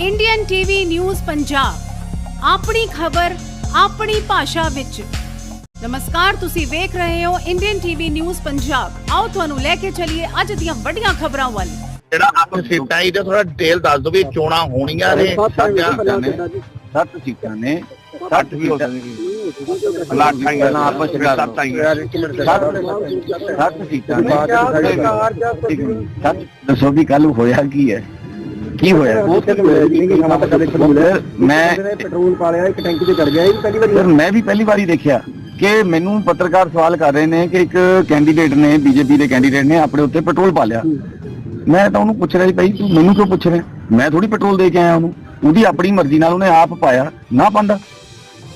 Indian TV news Punjab ਆਪਣੀ ਖਬਰ ਆਪਣੀ ਭਾਸ਼ਾ ਵਿੱਚ। ਨਮਸਕਾਰ ਤੁਸੀਂ ਵੇਖ ਰਹੇ ਹੋ ਇੰਡੀਅਨ ਟੀਵੀ ਨਿਊਜ਼ ਪੰਜਾਬ ਆਓ ਤੁਹਾਨੂੰ ਲੈ ਕੇ ਚੱਲੀਏ ਅੱਜ ਦੀਆਂ ਵੱਡੀਆਂ ਖਬਰਾਂ ਵੱਲ। ਜਿਹੜਾ ਆਪ ਸੀਟਾਂ ਇਹਦਾ ਥੋੜਾ ਡਿਟੇਲ ਦੱਸ ਦਿਓ ਵੀ ਚੋਣਾਂ ਹੋਣੀਆਂ ਨੇ ਸਾਡੀਆਂ ਨੇ ਸੱਤ ਸੀਟਾਂ ਨੇ ਸੱਤ ਵੀ ਹੋ ਪਲਾਟ ਖਾਈਆਂ ਪਹਿਲਾਂ ਆਪਸ ਵਿੱਚ ਸੱਤ ਆਈਆਂ ਸੱਤ ਸੀਟਾਂ ਨੇ। ਸੱਤ ਦੱਸੋ ਵੀ ਕੱਲ ਹੋਇਆ ਕੀ ਹੈ। ਕੀ ਹੋਇਆ? ਮੈਂ ਪੈਟਰੋਲ ਪਾ ਲਿਆ ਇੱਕ ਟੈਂਕੀ ਤੇ ਚੜ ਗਿਆ ਇਹ ਪਹਿਲੀ ਵਾਰੀ। ਸਰ ਮੈਂ ਵੀ ਪਹਿਲੀ ਵਾਰੀ ਦੇਖਿਆ ਕਿ ਮੈਨੂੰ ਪੱਤਰਕਾਰ ਸਵਾਲ ਕਰ ਰਹੇ ਨੇ ਕਿ ਇੱਕ ਕੈਂਡੀਡੇਟ ਨੇ ਬੀਜੇਪੀ ਦੇ ਕੈਂਡੀਡੇਟ ਨੇ ਆਪਣੇ ਉੱਤੇ ਪੈਟਰੋਲ ਪਾ ਲਿਆ। ਮੈਂ ਤਾਂ ਉਹਨੂੰ ਪੁੱਛ ਰਿਹਾ ਸੀ ਭਾਈ ਤੂੰ ਮੈਨੂੰ ਕਿਉਂ ਪੁੱਛ ਰਿਹਾ? ਮੈਂ ਥੋੜੀ ਪੈਟਰੋਲ ਦੇ ਕੇ ਆਇਆ ਉਹਨੂੰ। ਉਹਦੀ ਆਪਣੀ ਮਰਜ਼ੀ ਨਾਲ ਉਹਨੇ ਆਪ ਪਾਇਆ ਨਾ ਪਾਉਂਦਾ।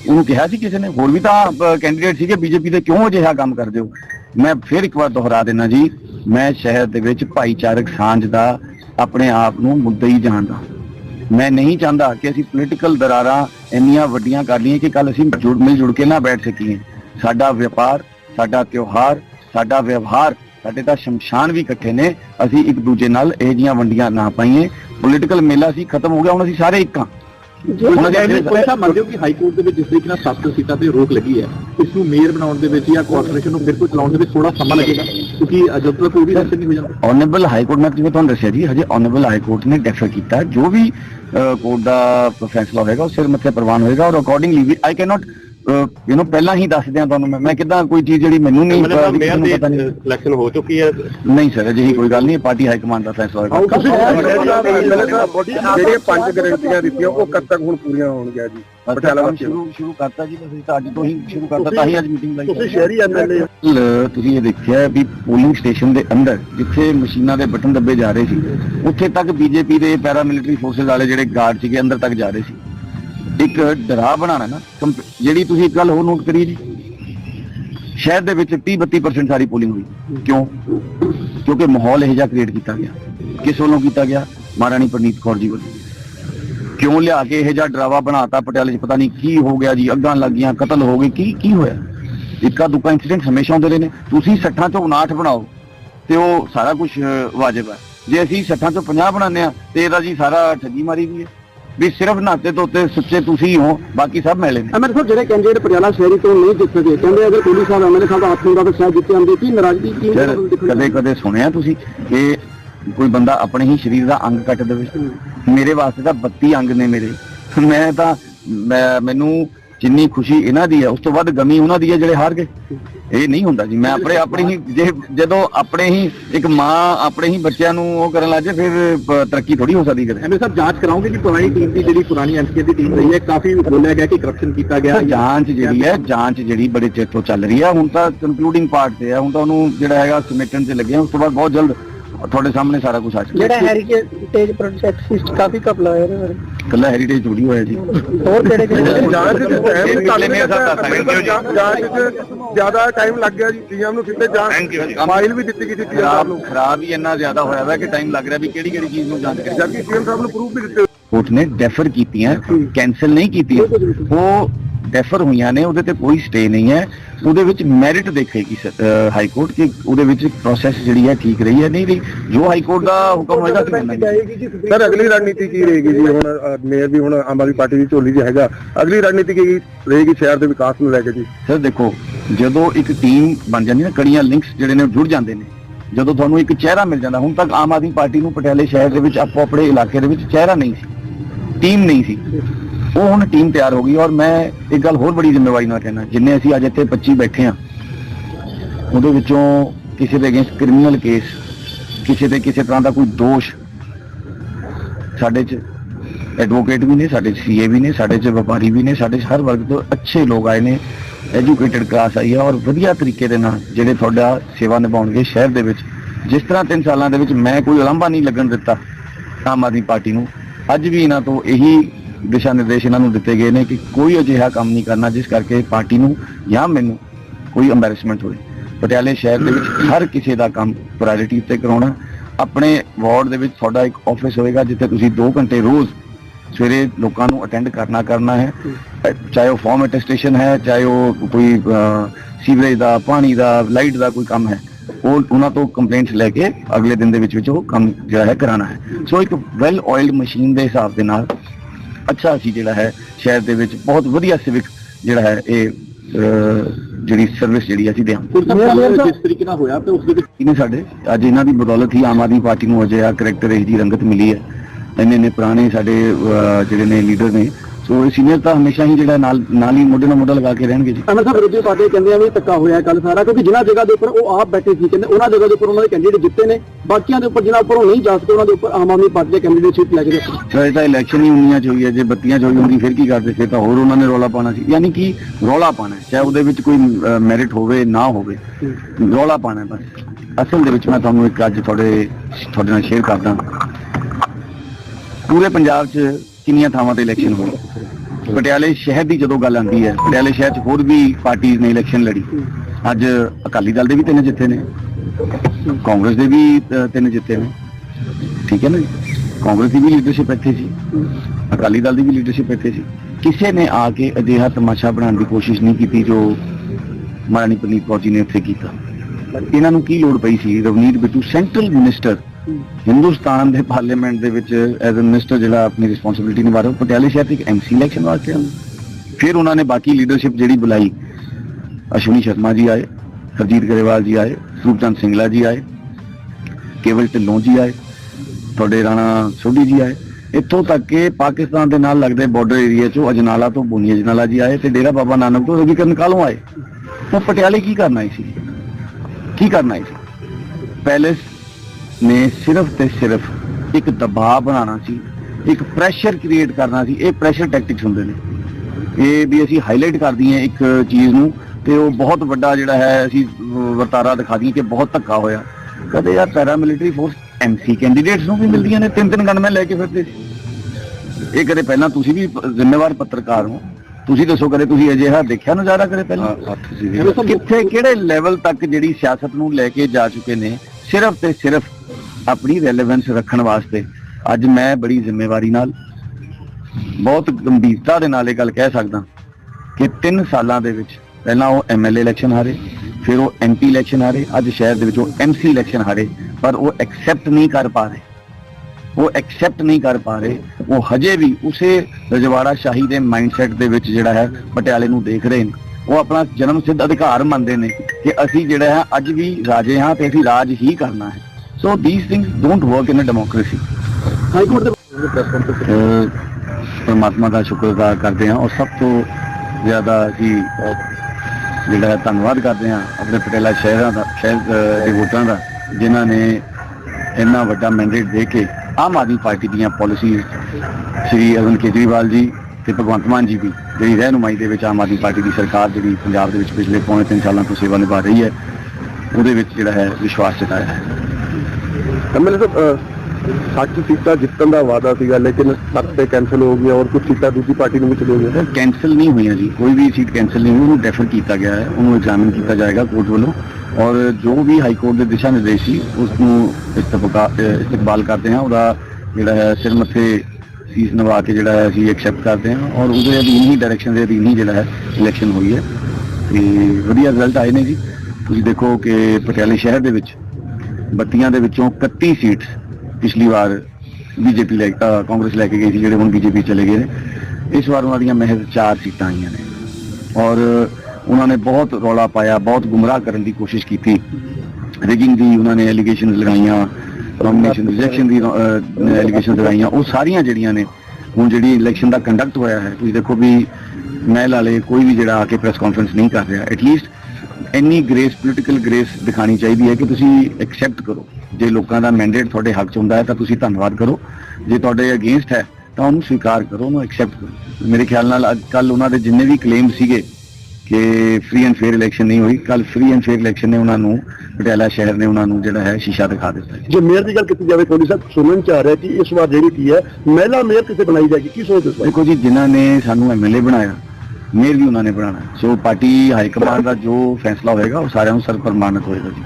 ਉਹਨੂੰ ਕਿਹਾ ਸੀ ਕਿਸੇ ਨੇ ਹੋਰ ਵੀ ਤਾਂ ਕੈਂਡੀਡੇਟ ਸੀਗੇ ਬੀਜੇਪੀ ਦੇ ਕਿਉਂ ਅਜਿਹਾ ਕੰਮ ਕਰਦੇ ਹੋ? ਮੈਂ ਫਿਰ ਇੱਕ ਵਾਰ ਦੁਹਰਾ ਦੇਣਾ ਜੀ ਮੈਂ ਸ਼ਹਿਰ ਦੇ ਵਿੱਚ ਭਾਈਚਾਰਕ ਸਾਂਝ ਦਾ ਆਪਣੇ ਆਪ ਨੂੰ ਮੁੱਦਾ ਹੀ ਜਾਣਦਾ। ਮੈਂ ਨਹੀਂ ਚਾਹੁੰਦਾ ਕਿ ਅਸੀਂ ਪੋਲੀਟੀਕਲ ਦਰਾਰਾਂ ਇੰਨੀਆਂ ਵੱਡੀਆਂ ਕਰ ਲਈਏ ਕਿ ਕੱਲ ਅਸੀਂ ਜੁੜ, ਮਿਲ ਜੁੜ ਕੇ ਨਾ ਬੈਠ ਸਕੀਏ। ਸਾਡਾ ਵਪਾਰ, ਸਾਡਾ ਤਿਉਹਾਰ, ਸਾਡਾ ਵਿਵਹਾਰ, ਸਾਡੇ ਤਾਂ ਸ਼ਮਸ਼ਾਨ ਵੀ ਇਕੱਠੇ ਨੇ। ਅਸੀਂ ਇੱਕ ਦੂਜੇ ਨਾਲ ਇਹ ਜੀਆਂ ਵੰਡੀਆਂ ਨਾ ਪਾਈਏ। ਪੋਲੀਟੀਕਲ ਮੇਲਾ ਸੀ, ਖਤਮ ਹੋ ਗਿਆ, ਹੁਣ ਅਸੀਂ ਸਾਰੇ ਇੱਕ ਹੁਣ ਅਸੀਂ ਕੋਈ ਸਾਹਿਬ ਮੰਨਦੇ ਹੋ ਕਿ ਹਾਈ ਕੋਰਟ ਦੇ ਵਿੱਚ ਜਿਸ ਤਰੀਕੇ ਨਾਲ ਸੱਤ ਸੀਟਾਂ ਤੇ ਰੋਕ ਲੱਗੀ ਹੈ ਇਸ ਨੂੰ ਮੇਅਰ ਬਣਾਉਣ ਦੇ ਵਿੱਚ ਜਾਂ ਕਾਰਪੋਰੇਸ਼ਨ ਨੂੰ ਫਿਰ ਤੋਂ ਚਲਾਉਣ ਦੇ ਵਿੱਚ ਥੋੜਾ ਸਮਾਂ ਲੱਗੇਗਾ? ਕਿਉਂਕਿ ਜਦੋਂ ਤੱਕ ਉਹ ਵੀ ਰੈਸਟ ਨਹੀਂ ਹੋ ਜਾਂਦਾ। ਆਨਰੇਬਲ ਹਾਈ ਕੋਰਟ ਨੇ ਜਿਵੇਂ ਤੁਹਾਨੂੰ ਦੱਸਿਆ ਜੀ ਹਜੇ ਆਨਰੇਬਲ ਹਾਈ ਕੋਰਟ ਨੇ ਡੈਫਰ ਕੀਤਾ। ਜੋ ਵੀ ਕੋਰਟ ਦਾ ਫੈਸਲਾ ਹੋਏਗਾ ਉਹ ਸਿਰ ਮੱਥੇ ਪ੍ਰਵਾਨ ਹੋਏਗਾ ਔਰ accordingly we I cannot you know ਪਹਿਲਾਂ ਹੀ ਦੱਸ ਦਿਆਂ ਤੁਹਾਨੂੰ ਮੈਂ। ਮੈਂ ਕਿਦਾਂ ਕੋਈ ਚੀਜ਼ ਜਿਹੜੀ ਮੈਨੂੰ ਨਹੀਂ ਪਤਾ ਨਹੀਂ। ਸਿਲੈਕਸ਼ਨ ਹੋ ਚੁੱਕੀ ਹੈ। ਨਹੀਂ ਸਰ ਅਜਿਹੀ ਕੋਈ ਗੱਲ ਨਹੀਂ ਪਾਰਟੀ ਹਾਈ ਕਮਾਂਡ ਦਾ ਫੈਸਲਾ ਹੋਏਗਾ। ਜਿਹੜੀਆਂ ਪੰਜ ਗਰੰਟੀਆਂ ਦਿੱਤੀਆਂ ਉਹ ਕਦ ਤੱਕ ਹੁਣ ਪੂਰੀਆਂ ਹੋਣਗੀਆਂ ਜੀ? ਪਟਿਆਲਾ ਵਾਸੀਆਂ ਸ਼ੁਰੂ ਸ਼ੁਰੂ ਕਰਤਾ ਜੀ ਤੁਸੀਂ ਤਾਂ ਅੱਜ ਤੋਂ ਹੀ ਸ਼ੁਰੂ ਕਰਤਾ ਤਾਂ ਹੀ ਅੱਜ ਮੀਟਿੰਗ ਲਾਈ ਤੁਸੀਂ ਸ਼ਹਿਰੀ ਐਮਐਲਏ ਤੁਸੀਂ ਇਹ ਦੇਖਿਆ ਵੀ ਪੋਲਿੰਗ ਸਟੇਸ਼ਨ ਦੇ ਅੰਦਰ ਜਿੱਥੇ ਮਸ਼ੀਨਾਂ ਦੇ ਬਟਨ ਦੱਬੇ ਜਾ ਰਹੇ ਸੀ ਉੱਥੇ ਤੱਕ ਬੀਜੇਪੀ ਦੇ ਪੈਰਾਮਿਲਟਰੀ ਫੋਰਸਸ ਵਾਲੇ ਜਿਹੜੇ ਗਾਰਡ ਸੀਗੇ ਅੰਦਰ ਤੱਕ ਜਾ ਰਹੇ ਸੀ। ਇੱਕ ਡਰਾ ਬਣਾਣਾ ਨਾ, ਕੰਪ- ਜਿਹੜੀ ਤੁਸੀਂ ਇੱਕ ਹੋਰ ਨੋਟ ਕਰੀ ਜੀ। ਸ਼ਹਿਰ ਦੇ ਵਿੱਚ 30 32% ਸਾਰੀ ਪੋਲਿੰਗ ਹੋਈ। ਕਿਉਂ? ਕਿਉਂਕਿ ਮਾਹੌਲ ਇਹ ਜਿਹਾ ਕ੍ਰੀਏਟ ਕੀਤਾ ਗਿਆ। ਕਿਸ ਵੱਲੋਂ ਕੀਤਾ ਗਿਆ? ਮਹਾਰਾਣੀ ਪ੍ਰਨੀਤ ਕੌਰ ਜੀ ਵੱਲੋਂ। ਕਿਉਂ ਲਿਆ ਕੇ ਇਹ ਜਿਹਾ ਡਰਾਵਾ ਬਣਾਤਾ ਪਟਿਆਲੇ 'ਚ? ਪਤਾ ਨਹੀਂ ਕੀ ਹੋ ਗਿਆ ਜੀ, ਅੱਗਾਂ ਲੱਗੀਆਂ ਕਤਲ ਹੋ ਗਏ, ਕੀ ਕੀ ਹੋਇਆ? ਇੱਕਾ ਦੁੱਕਾ ਇਨਸੀਡੈਂਟ ਹਮੇਸ਼ਾ ਹੁੰਦੇ ਰਹੇ ਨੇ। ਤੁਸੀਂ 60 ਚੋਂ 59 ਬਣਾਓ ਤੇ ਉਹ ਸਾਰਾ ਕੁਝ ਵਾਜਬ ਹੈ ਜੇ ਅਸੀਂ 60 ਚੋਂ 50 ਬਣਾਉਂਦੇ ਆ ਤੇ ਇਹਦਾ ਜੀ ਸਾਰਾ ਠੱਗੀ ਮਾਰੀ ਵੀ ਹੈ। ਵੀ ਸਿਰਫ ਨਾਤੇ ਤੋਤੇ ਸੁੱਚੇ ਤੁਸੀਂ ਹੀ ਬਾਕੀ ਸਭ ਮੈਲੇ ਨੇ। ਐਮਐਲਏ ਸਾਹਿਬ ਜਿਹੜੇ ਕੈਂਡੀਡੇਟ ਪਟਿਆਲਾ ਸ਼ਹਿਰੀ ਤੋਂ ਨਹੀਂ ਜਿੱਤ ਸਕੇ ਕਹਿੰਦੇ ਅਗਰ ਕੋਲੀ ਸਾਹਿਬ ਐਮਐਲਏ ਸਾਹਿਬ ਦਾ ਹੱਥ ਹੁੰਦਾ ਤਾਂ ਸ਼ਾਇਦ ਜਿੱਤੇ ਆਉਂਦੇ ਕੀ ਨਾਰਾਜ਼ਗੀ ਕੀ ਕਦੇ ਕਦੇ ਸੁਣਿਆ ਤੁਸੀਂ ਕਿ ਕੋਈ ਬੰਦਾ ਆਪਣੇ ਹੀ ਸਰੀਰ ਦਾ ਅੰਗ ਕੱਟ ਦੇਵੇ? ਮੇਰੇ ਵਾਸਤੇ ਤਾਂ 32 ਅੰਗ ਨੇ ਮੇਰੇ। ਮੈਂ ਤਾਂ ਮੈਨੂੰ ਜਿੰਨੀ ਖੁਸ਼ੀ ਇਹਨਾਂ ਦੀ ਹੈ ਉਸ ਤੋਂ ਵੱਧ ਗਮੀ ਉਹਨਾਂ ਦੀ ਹੈ ਜਿਹੜੇ ਹਾਰ ਗਏ। ਇਹ ਨਹੀਂ ਹੁੰਦਾ ਜੀ ਮੈਂ ਆਪਣੇ ਆਪਣੀ ਹੀ ਜੇ ਜਦੋਂ ਆਪਣੇ ਹੀ ਇੱਕ ਮਾਂ ਆਪਣੇ ਹੀ ਬੱਚਿਆਂ ਨੂੰ ਉਹ ਕਰਨ ਲੱਗ ਜਾਏ ਫਿਰ ਪ- ਤਰੱਕੀ ਥੋੜੀ ਹੋ ਸਕਦੀ ਕਦੇ ਐਮਐਲਏ ਸਾਹਿਬ ਜਾਂਚ ਕਰਾਉਂਗੇ ਕਿ ਪੁਰਾਣੀ ਟੀਮ ਦੀ ਜਿਹੜੀ ਪੁਰਾਣੀ ਐਮਸੀਏ ਦੀ ਟੀਮ ਰਹੀ ਹੈ ਕਾਫੀ ਬੋਲਿਆ ਗਿਆ ਕਿ ਕਰਪਸ਼ਨ ਕੀਤਾ ਗਿਆ ਜਾਂਚ ਜਿਹੜੀ ਹੈ ਜਾਂਚ ਜਿਹੜੀ ਬੜੇ ਚਿਰ ਤੋਂ ਚੱਲ ਰਹੀ ਹੈ। ਹੁਣ ਤਾਂ ਕੰਕਲੂਡਿੰਗ ਪਾਰਟ ਤੇ ਹੈ। ਹੁਣ ਤਾਂ ਉਹਨੂੰ ਜਿਹੜਾ ਹੈਗਾ ਸਮੇਟਣ ਤੇ ਲੱਗੇ ਹਾਂ ਉਸ ਤੋਂ ਬਾਅਦ ਬਹੁਤ ਜਲਦ ਤੁਹਾਡੇ ਸਾਹਮਣੇ ਸਾਰਾ ਕੁਝ ਆ ਜਿਹੜਾ ਜਾਏਗਾ ਹੈਰੀਟੇਜ ਪ੍ਰੋਜੈਕਟ ਸਿਸਟ ਕਾਫੀ ਕਪਲਾ ਹੋਇਆ ਇਹਦੇ ਬਾਰੇ। ਕੱਲਾ ਹੈਰੀਟੇਜ ਥੋੜੀ ਹੋਇਆ ਜੀ। ਹੋਰ ਕਿਹੜੇ ਕਿਹੜੇ? ਜਾਂਚ ਚ time ਨਿਕਾਲੇ ਨੇ ਸਰ, ਦੱਸ ਸਕਦੇ ਹੋ ਜੀ। ਜਾਂਚ ਚ ਜ਼ਿਆਦਾ ਟਾਈਮ ਲੱਗ ਗਿਆ ਜੀ ਸੀਐਮ ਨੂੰ you ਜੀ। ਜਾਂਚ ਫਾਈਲ ਵੀ ਦਿੱਤੀ ਗਈ ਸੀ ਸਾਹਿਬ ਨੂੰ। ਖਰਾਬ ਖਰਾਬ ਹੀ ਇੰਨਾ ਜ਼ਿਆਦਾ ਹੋਇਆ ਵਾ ਕਿ ਟਾਈਮ ਲੱਗ ਰਿਹਾ ਵੀ ਕਿਹੜੀ ਕਿਹੜੀ ਚੀਜ਼ ਨੂੰ ਜਾਂਚ ਕਰੀ ਜਦਕਿ ਸੀਐਮ ਸਾਹਿਬ ਨੂੰ ਪ੍ਰੂਫ ਵੀ ਦਿੱਤੇ। ਕੋਰਟ ਨੇ ਡੈਫਰ ਕੀਤੀਆਂ ਕੈਨਸਲ ਨਹੀਂ ਕੀਤੀਆਂ। ਉਹ ਡੈਫਰ ਹੋਈਆਂ ਨੇ ਉਹਦੇ ਤੇ ਕੋਈ ਸਟੇ ਨਹੀਂ ਹੈ। ਉਹਦੇ ਵਿੱਚ ਮੈਰਿਟ ਦੇਖੇਗੀ ਹਾਈ ਕੋਰਟ ਕਿ ਉਹਦੇ ਵਿੱਚ ਪ੍ਰੋਸੈਸ ਜਿਹੜੀ ਹੈ ਠੀਕ ਰਹੀ ਹੈ ਨਹੀਂ ਰਹੀ ਜੋ ਹਾਈ ਕੋਰਟ ਦਾ ਹੁਕਮ ਹੋਏਗਾ ਅਸੀਂ ਮੰਨਾਂਗੇ। ਸਰ ਅਗਲੀ ਰਣਨੀਤੀ ਕੀ ਰਹੇਗੀ ਜੀ? ਹੁਣ ਮੇਅਰ ਵੀ ਹੁਣ ਆਮ ਆਦਮੀ ਪਾਰਟੀ ਦੀ ਝੋਲੀ 'ਚ ਹੈਗਾ। ਅਗਲੀ ਰਣਨੀਤੀ ਕੀ ਰਹੇਗੀ ਸ਼ਹਿਰ ਦੇ ਵਿਕਾਸ ਨੂੰ ਲੈ ਕੇ ਜੀ? ਸਰ ਦੇਖੋ ਜਦੋਂ ਇੱਕ ਟੀਮ ਬਣ ਜਾਂਦੀ ਨਾ ਕੜੀਆਂ ਲਿੰਕਸ ਜਿਹੜੇ ਨੇ ਜੁੜ ਜਾਂਦੇ ਨੇ। ਜਦੋਂ ਤੁਹਾਨੂੰ ਇੱਕ ਚਿਹਰਾ ਮਿਲ ਜਾਂਦਾ ਹੁਣ ਤੱਕ ਆਮ ਆਦਮੀ ਪਾਰਟੀ ਨੂੰ ਪਟਿਆਲੇ ਸ਼ਹਿਰ ਦੇ ਵਿੱਚ ਆਪੋ ਆਪਣੇ ਇਲਾਕੇ ਦੇ ਵਿੱਚ ਚਿਹਰਾ ਨਹੀਂ ਸੀ। ਟੀਮ ਨਹੀਂ ਸੀ। ਉਹ ਹੁਣ ਟੀਮ ਤਿਆਰ ਹੋ ਗਈ ਔਰ ਮੈਂ ਇੱਕ ਗੱਲ ਹੋਰ ਬੜੀ ਜ਼ਿੰਮੇਵਾਰੀ ਨਾਲ ਕਹਿਣਾ, ਜਿੰਨੇ ਅਸੀਂ ਅੱਜ ਇੱਥੇ 25 ਬੈਠੇ ਆ ਉਹਦੇ ਵਿੱਚੋਂ ਕਿਸੇ ਦੇ ਅਗੇਂਸਟ ਕ੍ਰਿਮੀਨਲ ਕੇਸ ਕਿਸੇ ਤੇ ਕਿਸੇ ਤਰ੍ਹਾਂ ਦਾ ਕੋਈ ਦੋਸ਼ ਸਾਡੇ 'ਚ ਐਡਵੋਕੇਟ ਵੀ ਨੇ, ਸਾਡੇ 'ਚ ਸੀਏ ਵੀ ਨੇ, ਸਾਡੇ 'ਚ ਵਪਾਰੀ ਵੀ ਨੇ, ਸਾਡੇ 'ਚ ਹਰ ਵਰਗ ਤੋਂ ਅੱਛੇ ਲੋਕ ਆਏ ਨੇ ਐਜੂਕੇਟਿਡ ਕਲਾਸ ਆਈ ਹੈ ਔਰ ਵਧੀਆ ਤਰੀਕੇ ਦੇ ਨਾਲ ਜਿਹੜੇ ਤੁਹਾਡਾ ਸੇਵਾ ਨਿਭਾਉਣਗੇ ਸ਼ਹਿਰ ਦੇ ਵਿੱਚ, ਜਿਸ ਤਰ੍ਹਾਂ 3 ਸਾਲਾਂ ਦੇ ਵਿੱਚ ਮੈਂ ਕੋਈ ਉਲੰਭਾ ਨਹੀਂ ਲੱਗਣ ਦਿੱਤਾ ਆਮ ਆਦਮੀ ਪਾਰਟੀ ਨੂੰ, ਅੱਜ ਵੀ ਇਹਨਾਂ ਤੋਂ ਇਹੀ ਦਿਸ਼ਾ ਨਿਰਦੇਸ਼ ਇਹਨਾਂ ਨੂੰ ਦਿੱਤੇ ਗਏ ਨੇ ਕਿ ਕੋਈ ਅਜਿਹਾ ਕੰਮ ਨਹੀਂ ਕਰਨਾ, ਜਿਸ ਕਰਕੇ ਪਾਰਟੀ ਨੂੰ ਜਾਂ ਮੈਨੂੰ ਕੋਈ ਐਮਬੈਰੈਸਮੈਂਟ ਹੋਵੇ। ਪਟਿਆਲੇ ਸ਼ਹਿਰ ਦੇ ਵਿੱਚ ਹਰ ਕਿਸੇ ਦਾ ਕੰਮ ਪ੍ਰਾਇੋਰਟੀ ਉੱਤੇ ਕਰਾਉਣਾ, ਆਪਣੇ ਵਾਰਡ ਦੇ ਵਿੱਚ ਤੁਹਾਡਾ ਇੱਕ ਆਫਿਸ ਹੋਏਗਾ ਜਿੱਥੇ ਤੁਸੀਂ 2 ਘੰਟੇ ਰੋਜ਼ ਸਵੇਰੇ ਲੋਕਾਂ ਨੂੰ ਅਟੈਂਡ ਕਰਨਾ ਕਰਨਾ ਹੈ। ਚਾਹੇ ਉਹ ਫਾਰਮ ਅਟੈਸਟੇਸ਼ਨ ਹੈ, ਚਾਹੇ ਉਹ ਕੋਈ ਸੀਵਰੇਜ ਦਾ, ਪਾਣੀ ਦਾ ਲਾਈਟ ਦਾ ਕੋਈ ਕੰਮ ਹੈ, ਉਹ ਉਹਨਾਂ ਤੋਂ ਕੰਪਲੇਂਟਸ ਲੈ ਕੇ ਅਗਲੇ ਦਿਨ ਦੇ ਵਿੱਚ ਵਿੱਚ ਉਹ ਕੰਮ ਜਿਹੜਾ ਹੈ ਕਰਾਣਾ ਹੈ। ਸੋ ਇੱਕ ਵੈਲ ਆਇਲਡ ਮਸ਼ੀਨ ਦੇ ਹਿਸਾਬ ਦੇ ਨਾਲ ਅੱਛਾ ਅਸੀਂ ਜਿਹੜਾ ਹੈ ਸ਼ਹਿਰ ਦੇ ਵਿੱਚ ਬਹੁਤ ਵਧੀਆ ਸਿਵਿਕ ਜਿਹੜਾ ਹੈ ਇਹ ਜਿਹੜੀ ਸਰਵਿਸ ਜਿਹੜੀ ਅਸੀਂ ਸਾਹਿਬ ਜਿਸ ਤਰੀਕੇ ਨਾਲ ਹੋਇਆ ਤੇ ਉਸ ਦੇ ਵਿੱਚ ਇਹਨੇ ਸਾਡੇ ਅੱਜ ਇਹਨਾਂ ਦੀ ਬਦੌਲਤ ਹੀ ਆਮ ਆਦਮੀ ਪਾਰਟੀ ਨੂੰ ਅਜਿਹਾ ਕਰੈਕਟਰ ਇਹ ਜੀ ਰੰਗਤ ਮਿਲੀ ਹੈ। ਇੰਨੇ ਨੇ ਪੁਰਾਣੇ ਸਾਡੇ ਜਿਹੜੇ ਨੇ ਲੀਡਰ ਨੇ ਸੋ ਸੀਨੀਅਰ ਤਾਂ ਹਮੇਸ਼ਾ ਹੀ ਜਿਹੜਾ ਨਾਲ ਨਾਲ ਹੀ ਮੋਢੇ ਨਾਲ ਮੋਢਾ ਲਗਾ ਕੇ ਰਹਿਣਗੇ ਜੀ। ਅਮਰ ਸਾਹਿਬ ਵਿਰੋਧੀ ਪਾਰਟੀ ਕਹਿੰਦੇ ਆ ਵੀ ਧੱਕਾ ਹੋਇਆ ਕੱਲ ਸਾਰਾ ਕਿਉਂਕਿ ਜਿਨ੍ਹਾਂ ਜਗ੍ਹਾ ਦੇ ਉੱਪਰ ਉਹ ਆਪ ਬੈਠੇ ਸੀ ਕਹਿੰਦੇ ਉਹਨਾਂ ਜਗ੍ਹਾ ਦੇ ਉੱਪਰ ਉਹਨਾਂ ਦੇ ਕੈਂਡੀਡੇਟ ਜਿੱਤੇ ਨੇ। ਬਾਕੀਆਂ ਦੇ ਉੱਪਰ ਜਿਨ੍ਹਾਂ ਉੱਪਰ ਉਹ ਨਹੀਂ ਜਾ ਸਕੇ ਉਹਨਾਂ ਦੇ ਉੱਪਰ ਆਮ ਆਦਮੀ ਪਾਰਟੀ ਦੇ ਕੈਂਡੀਡੇਟ ਸੀਟ ਲੈ ਕੇ ਦਿੱਤੀ ਸੋ ਇਹ ਤਾਂ ਇਲੈਕਸ਼ਨ ਹੀ ਹੁੰਦੀਆਂ ਚ ਹੋਈ ਹੈ ਜੇ ਬੱਤੀਆਂ ਚ ਹੋਈ ਹੁੰਦੀ ਫਿਰ ਕੀ ਕਰਦੇ ਫਿਰ ਤਾਂ ਹੋਰ ਉਹਨਾਂ ਨੇ ਰੌਲਾ ਪਾਣਾ ਸੀ। ਯਾਨੀ ਕਿ ਰੌਲਾ ਪਾਣਾ ਚਾਹੇ ਉਹਦੇ ਵਿੱਚ ਕੋਈ ਮੈਰਿਟ ਹੋਵੇ ਨਾ ਹੋਵੇ। ਰੌਲਾ ਪਾਣਾ ਬਸ। ਅਸਲ ਦੇ ਵਿੱਚ ਮੈਂ ਤੁਹਾਨੂੰ ਇੱਕ ਅੱਜ ਤੁਹਾਡੇ ਤੁਹਾਡੇ ਨਾਲ ਸ਼ੇਅਰ ਕਰਦਾ। ਪੂਰੇ ਪੰਜਾਬ 'ਚ ਕਿੰਨੀਆਂ ਥਾਵਾਂ ਤੇ ਇਲੈਕਸ਼ਨ ਹੋਈ ਪਟਿਆਲੇ ਸ਼ਹਿਰ ਦੀ ਜਦੋਂ ਗੱਲ ਆਉਂਦੀ ਹੈ, ਪਟਿਆਲੇ ਸ਼ਹਿਰ 'ਚ ਹੋਰ ਵੀ ਪਾਰਟੀਆਂ ਨੇ ਇਲੈਕਸ਼ਨ ਲੜੀ। ਅੱਜ ਅਕਾਲੀ ਦਲ ਦੇ ਵੀ ਤਿੰਨ ਜਿੱਤੇ ਨੇ, ਕਾਂਗਰਸ ਦੇ ਵੀ ਤਿੰਨ ਜਿੱਤੇ ਨੇ। ਠੀਕ ਹੈ ਨਾ ਕਾਂਗਰਸ ਦੀ ਵੀ ਲੀਡਰਸ਼ਿਪ ਇੱਥੇ ਸੀ, ਅਕਾਲੀ ਦਲ ਦੀ ਵੀ ਲੀਡਰਸ਼ਿਪ ਇੱਥੇ ਸੀ। ਕਿਸੇ ਨੇ ਆ ਕੇ ਅਜਿਹਾ ਤਮਾਸ਼ਾ ਬਣਾਉਣ ਦੀ ਕੋਸ਼ਿਸ਼ ਨਹੀਂ ਕੀਤੀ ਜੋ ਮਹਾਰਾਣੀ ਪ੍ਰਨੀਤ ਕੌਰ ਜੀ ਨੇ ਇੱਥੇ ਕੀਤਾ। ਇਹਨਾਂ ਨੂੰ ਕੀ ਲੋੜ ਪਈ ਸੀ? ਰਵਨੀਤ ਬਿੱਟੂ ਸੈਂਟਰਲ ਮਿਨਿਸਟਰ ਹਿੰਦੁਸਤਾਨ ਦੇ ਪਾਰਲੀਮੈਂਟ ਦੇ ਵਿੱਚ ਐਜ਼ ਅ ਮਿਨਿਸਟਰ ਜਿਹੜਾ ਆਪਣੀ ਰਿਸਪੌਂਸਿਬਿਲਟੀ ਨਿਭਾ ਰਿਹਾ, ਪਟਿਆਲੇ ਸ਼ਹਿਰ 'ਚ ਇੱਕ ਐਮਸੀ ਇਲੈਕਸ਼ਨ ਵਾਸਤੇ ਫਿਰ ਉਹਨਾਂ ਨੇ ਬਾਕੀ ਲੀਡਰਸ਼ਿਪ ਜਿਹੜੀ ਬੁਲਾਈ, ਅਸ਼ਵਨੀ ਸ਼ਰਮਾ ਜੀ ਆਏ, ਹਰਜੀਤ ਗਰੇਵਾਲ ਜੀ ਆਏ ਸਰੂਪਚੰਦ ਸਿੰਗਲਾ ਜੀ ਆਏ, ਕੇਵਲ ਢਿੱਲੋਂ ਜੀ ਆਏ, ਤੁਹਾਡੇ ਰਾਣਾ ਸੋਢੀ ਜੀ ਆਏ। ਇੱਥੋਂ ਤੱਕ ਕਿ ਪਾਕਿਸਤਾਨ ਦੇ ਨਾਲ ਲੱਗਦੇ ਬਾਰਡਰ ਏਰੀਆ ਚੋਂ ਅਜਨਾਲਾ ਤੋਂ ਬੁਨੀ ਅਜਨਾਲਾ ਜੀ ਆਏ ਤੇ ਡੇਰਾ ਬਾਬਾ ਨਾਨਕ ਤੋਂ ਰਵੀ ਕਰਨ ਕਾਲੋਂ ਆਏ? ਉਹ ਪਟਿਆਲੇ ਕੀ ਕਰਨਾ ਆਏ ਸੀ? ਕੀ ਕਰਨਾ ਆਏ ਸੀ? ਪੈਲੇਸ ਨੇ ਸਿਰਫ ਤੇ ਸਿਰਫ ਇੱਕ ਦਬਾਅ ਬਣਾਉਣਾ ਸੀ ਇੱਕ ਪ੍ਰੈਸ਼ਰ ਕ੍ਰੀਏਟ ਕਰਨਾ ਸੀ ਇਹ ਪ੍ਰੈਸ਼ਰ ਟੈਕਟਿਕਸ ਹੁੰਦੇ ਨੇ। ਇਹ ਵੀ ਅਸੀਂ ਹਾਈਲਾਈਟ ਕਰਦੀਆਂ ਇੱਕ ਚੀਜ਼ ਨੂੰ ਤੇ ਉਹ ਬਹੁਤ ਵੱਡਾ ਜਿਹੜਾ ਹੈ ਅਸੀਂ ਵਰਤਾਰਾ ਦਿਖਾ ਦਈਏ ਕਿ ਬਹੁਤ ਧੱਕਾ ਹੋਇਆ। ਕਦੇ ਯਾਰ ਪੈਰਾਮਿਲਟਰੀ ਫੋਰਸ ਐਮਸੀ ਕੈਂਡੀਡੇਟਸ ਨੂੰ ਵੀ ਮਿਲਦੀਆਂ ਨੇ ਤਿੰਨ ਤਿੰਨ ਗਨਮੈਨ ਲੈ ਕੇ ਫਿਰਦੇ ਸੀ। ਇਹ ਕਦੇ ਪਹਿਲਾਂ ਤੁਸੀਂ ਵੀ ਜ਼ਿੰਮੇਵਾਰ ਪੱਤਰਕਾਰ ਹੋ। ਤੁਸੀਂ ਦੱਸੋ ਕਦੇ ਤੁਸੀਂ ਅਜਿਹਾ ਦੇਖਿਆ ਨਜ਼ਾਰਾ ਕਦੇ ਪਹਿਲਾਂ? ਕਿੱਥੇ ਕਿਹੜੇ ਲੈਵਲ ਤੱਕ ਜਿਹੜੀ ਸਿਆਸਤ ਨੂੰ ਲੈ ਕੇ ਜਾ ਚੁੱਕੇ ਨੇ ਸਿਰਫ ਤੇ ਸਿਰਫ ਆਪਣੀ ਰੈਲੇਵੈਂਸ ਰੱਖਣ ਵਾਸਤੇ ਅੱਜ ਮੈਂ ਬੜੀ ਜ਼ਿੰਮੇਵਾਰੀ ਨਾਲ ਬਹੁਤ ਗੰਭੀਰਤਾ ਦੇ ਨਾਲ ਇਹ ਗੱਲ ਕਹਿ ਸਕਦਾ ਕਿ 3 ਸਾਲਾਂ ਦੇ ਵਿੱਚ ਪਹਿਲਾਂ ਉਹ ਐਮਐਲਏ ਇਲੈਕਸ਼ਨ ਹਾਰੇ, ਫਿਰ ਉਹ ਐਮਪੀ ਇਲੈਕਸ਼ਨ ਹਾਰੇ, ਅੱਜ ਸ਼ਹਿਰ ਦੇ ਵਿੱਚ ਉਹ ਐਮਸੀ ਇਲੈਕਸ਼ਨ ਹਾਰੇ, ਪਰ ਉਹ ਐਕਸੈਪਟ ਨਹੀਂ ਕਰ ਪਾ ਰਹੇ। ਉਹ ਐਕਸੈਪਟ ਨਹੀਂ ਕਰ ਪਾ ਰਹੇ, ਉਹ ਹਜੇ ਵੀ ਉਸੇ ਰਜਵਾੜਾ ਸ਼ਾਹੀ ਦੇ ਮਾਈਂਡਸੈਟ ਦੇ ਵਿੱਚ ਜਿਹੜਾ ਹੈ, ਪਟਿਆਲੇ ਨੂੰ ਦੇਖ ਰਹੇ ਨੇ। ਉਹ ਆਪਣਾ ਜਨਮ ਸਿੱਧ ਅਧਿਕਾਰ ਮੰਨਦੇ ਨੇ ਕਿ ਅਸੀਂ ਜਿਹੜਾ ਹੈ, ਅੱਜ ਵੀ ਰਾਜੇ ਹਾਂ ਤੇ ਅਸੀਂ ਰਾਜ ਹੀ ਕਰਨਾ ਹੈ। So these things don't work in a democracy high court ਦੇ ਪ੍ਰੈਸ ਕਾਨਫਰੰਸ ਪਰਮਾਤਮਾ ਦਾ ਸ਼ੁਕਰ ਅਦਾ ਕਰਦੇ ਹਾਂ ਔਰ ਸਭ ਤੋਂ ਜ਼ਿਆਦਾ ਅਹ, ਜਿਹੜਾ ਧੰਨਵਾਦ ਕਰਦੇ ਹਾਂ ਆਪਣੇ ਪਟਿਆਲਾ ਸ਼ਹਿਰਾਂ ਦਾ ਸ਼ਹਿਰ ਦੇ ਵੋਟਰਾਂ ਦਾ ਜਿਨ੍ਹਾਂ ਨੇ ਇੰਨਾ ਵੱਡਾ ਮੈਂਡੇਟ ਦੇ ਕੇ ਆਮ ਆਦਮੀ ਪਾਰਟੀ ਦੀਆਂ ਪਾਲਿਸੀਜ਼ ਸ਼੍ਰੀ ਅਰਵਿੰਦ ਕੇਜਰੀਵਾਲ ਜੀ ਤੇ ਭਗਵੰਤ ਮਾਨ ਜੀ ਦੀ ਜਿਹੜੀ ਰਹਿਨੁਮਾਈ ਦੇ ਵਿੱਚ ਆਮ ਆਦਮੀ ਪਾਰਟੀ ਦੀ ਸਰਕਾਰ ਜਿਹੜੀ ਪੰਜਾਬ ਦੇ ਵਿੱਚ ਪਿਛਲੇ ਪੌਣੇ 3 ਸਾਲਾਂ ਤੋਂ ਸੇਵਾ ਨਿਭਾ ਰਹੀ ਹੈ ਉਹਦੇ ਵਿੱਚ ਜਿਹੜਾ ਹੈ ਵਿਸ਼ਵਾਸ ਜਤਾਇਆ ਹੈ। ਐਮਐਲਏ ਸਾਹਿਬ 60 ਸੀਟਾਂ ਜਿੱਤਣ ਦਾ ਵਾਅਦਾ ਸੀਗਾ, ਲੇਕਿਨ ਸੱਤ ਤੇ ਕੈਨਸਲ ਹੋ ਗਿਆ ਔਰ ਕੁਝ ਸੀਟਾਂ ਦੂਜੀ ਪਾਰਟੀ ਨੂੰ ਵੀ ਚਲੇ ਗਈਆਂ। ਸਰ ਕੈਂਸਲ ਨਹੀਂ ਹੋਈਆਂ ਜੀ। ਕੋਈ ਵੀ ਸੀਟ ਕੈਂਸਲ ਨਹੀਂ ਹੋਈ, ਉਹਨੂੰ ਡੈਫਰ ਕੀਤਾ ਗਿਆ ਹੈ। ਉਹਨੂੰ ਐਗਜ਼ਾਮਿਨ ਕੀਤਾ ਜਾਏਗਾ ਕੋਰਟ ਵੱਲੋਂ। ਔਰ ਜੋ ਵੀ ਹਾਈ ਕੋਰਟ ਦੇ ਦਿਸ਼ਾ ਨਿਰਦੇਸ਼ ਸੀ ਉਸ ਨੂੰ ਇਸਤਕਬਾਲ ਕਰਦੇ ਹਾਂ। ਉਹਦਾ ਜਿਹੜਾ ਹੈ, ਸਿਰ ਮੱਥੇ ਸੀਸ ਨਵਾ ਕੇ ਜਿਹੜਾ ਹੈ, ਅਸੀਂ ਐਕਸੈਪਟ ਕਰਦੇ ਹਾਂ। ਔਰ ਉਹਦੇ ਅਧੀਨ ਹੀ ਡਾਇਰੈਕਸ਼ਨ ਦੇ ਅਧੀਨ ਹੀ ਜਿਹੜਾ ਹੈ ਇਲੈਕਸ਼ਨ ਹੋਈ ਹੈ। ਤੇ ਵਧੀਆ ਰਿਜ਼ਲਟ ਆਏ ਨੇ ਜੀ। ਤੁਸੀਂ ਦੇਖੋ ਕਿ ਪਟਿਆਲੇ ਸ਼ਹਿਰ ਦੇ ਵਿੱਚ ਬੱਤੀਆਂ ਦੇ ਵਿੱਚੋਂ 31 ਸੀਟਸ ਪਿਛਲੀ ਵਾਰ ਬੀਜੇਪੀ ਲੈ ਅਹ ਕਾਂਗਰਸ ਲੈ ਕੇ ਗਈ ਸੀ, ਜਿਹੜੇ ਹੁਣ ਬੀਜੇਪੀ ਚਲੇ ਗਏ ਨੇ। ਇਸ ਵਾਰ ਉਹਨਾਂ ਦੀਆਂ ਮਹਿਜ਼ 4 ਸੀਟਾਂ ਆਈਆਂ ਨੇ। ਔਰ ਉਹਨਾਂ ਨੇ ਬਹੁਤ ਰੌਲਾ ਪਾਇਆ, ਬਹੁਤ ਗੁੰਮਰਾਹ ਕਰਨ ਦੀ ਕੋਸ਼ਿਸ਼ ਕੀਤੀ। ਰਿਗਿੰਗ ਦੀ ਉਹਨਾਂ ਨੇ ਐਲੀਗੇਸ਼ਨਸ ਲਗਾਈਆਂ ਨੋਮੀਨੇਸ਼ਨ ਰਿਜੈਕਸ਼ਨ ਦੀ ਐਲੀਗੇਸ਼ਨਸ ਲਗਾਈਆਂ। ਉਹ ਸਾਰੀਆਂ ਜਿਹੜੀਆਂ ਨੇ, ਹੁਣ ਜਿਹੜੀ ਇਲੈਕਸ਼ਨ ਦਾ ਕੰਡਕਟ ਹੋਇਆ ਹੈ, ਤੁਸੀਂ ਦੇਖੋ ਵੀ ਮਹਿਲ ਵਾਲੇ ਕੋਈ ਵੀ ਜਿਹੜਾ ਆ ਕੇ ਪ੍ਰੈਸ ਕਾਨਫਰੰਸ ਨਹੀਂ ਕਰ ਰਿਹਾ। ਐਟਲੀਸਟ ਇੰਨੀ ਗ੍ਰੇਸ ਪੋਲੀਟੀਕਲ ਗ੍ਰੇਸ ਦਿਖਾਣੀ ਚਾਹੀਦੀ ਹੈ ਕਿ ਤੁਸੀਂ ਐਕਸੈਪਟ ਕਰੋ। ਜੇ ਲੋਕਾਂ ਦਾ ਮੈਂਡੇਟ ਤੁਹਾਡੇ ਹੱਕ 'ਚ ਹੁੰਦਾ ਹੈ ਤਾਂ ਤੁਸੀਂ ਧੰਨਵਾਦ ਕਰੋ। ਜੇ ਤੁਹਾਡੇ ਅਗੇਂਸਟ ਹੈ ਤਾਂ ਉਹਨੂੰ ਸਵੀਕਾਰ ਕਰੋ ਉਹਨੂੰ ਐਕਸੈਪਟ ਕਰੋ। ਮੇਰੇ ਖਿਆਲ ਨਾਲ ਅੱਜ ਕੱਲ ਉਹਨਾਂ ਦੇ ਜਿੰਨੇ ਵੀ ਕਲੇਮ ਸੀਗੇ ਕਿ ਫ੍ਰੀ ਐਂਡ ਫੇਅਰ ਇਲੈਕਸ਼ਨ ਨਹੀਂ ਹੋਈ ਕੱਲ ਫ੍ਰੀ ਐਂਡ ਫੇਅਰ ਇਲੈਕਸ਼ਨ ਨੇ ਉਹਨਾਂ ਨੂੰ ਪਟਿਆਲਾ ਸ਼ਹਿਰ ਨੇ ਉਹਨਾਂ ਨੂੰ ਜਿਹੜਾ ਹੈ ਸ਼ੀਸ਼ਾ ਦਿਖਾ ਦਿੱਤਾ ਜੀ। ਮੇਅਰ ਦੀ ਗੱਲ ਕੀਤੀ ਜਾਵੇ ਕੋਲੀ ਸਾਹਿਬ ਸੁਣਨ ਚ ਆ ਰਿਹਾ ਕਿ ਇਸ ਵਾਰ ਜਿਹੜੀ ਕੀ ਹੈ ਮਹਿਲਾ ਮੇਅਰ ਕਿਸੇ ਬਣਾਈ ਜਾਏਗੀ? ਕੀ ਸੋਚਦੇ ਹੋ ਦੇਖੋ ਜੀ ਜਿਨ੍ਹਾਂ ਨੇ ਸਾਨੂੰ ਐਮਐਲਏ ਬਣਾਇਆ ਮੇਅਰ ਵੀ ਉਹਨਾਂ ਨੇ ਬਣਾਉਣਾ ਸੋ ਪਾਰਟੀ ਹਾਈ ਕਮਾਂਡ ਦਾ ਜੋ ਫੈਸਲਾ ਹੋਏਗਾ ਉਹ ਸਾਰਿਆਂ ਨੂੰ ਸਰਪ੍ਰਮਾਣਿਤ ਹੋਏਗਾ ਜੀ।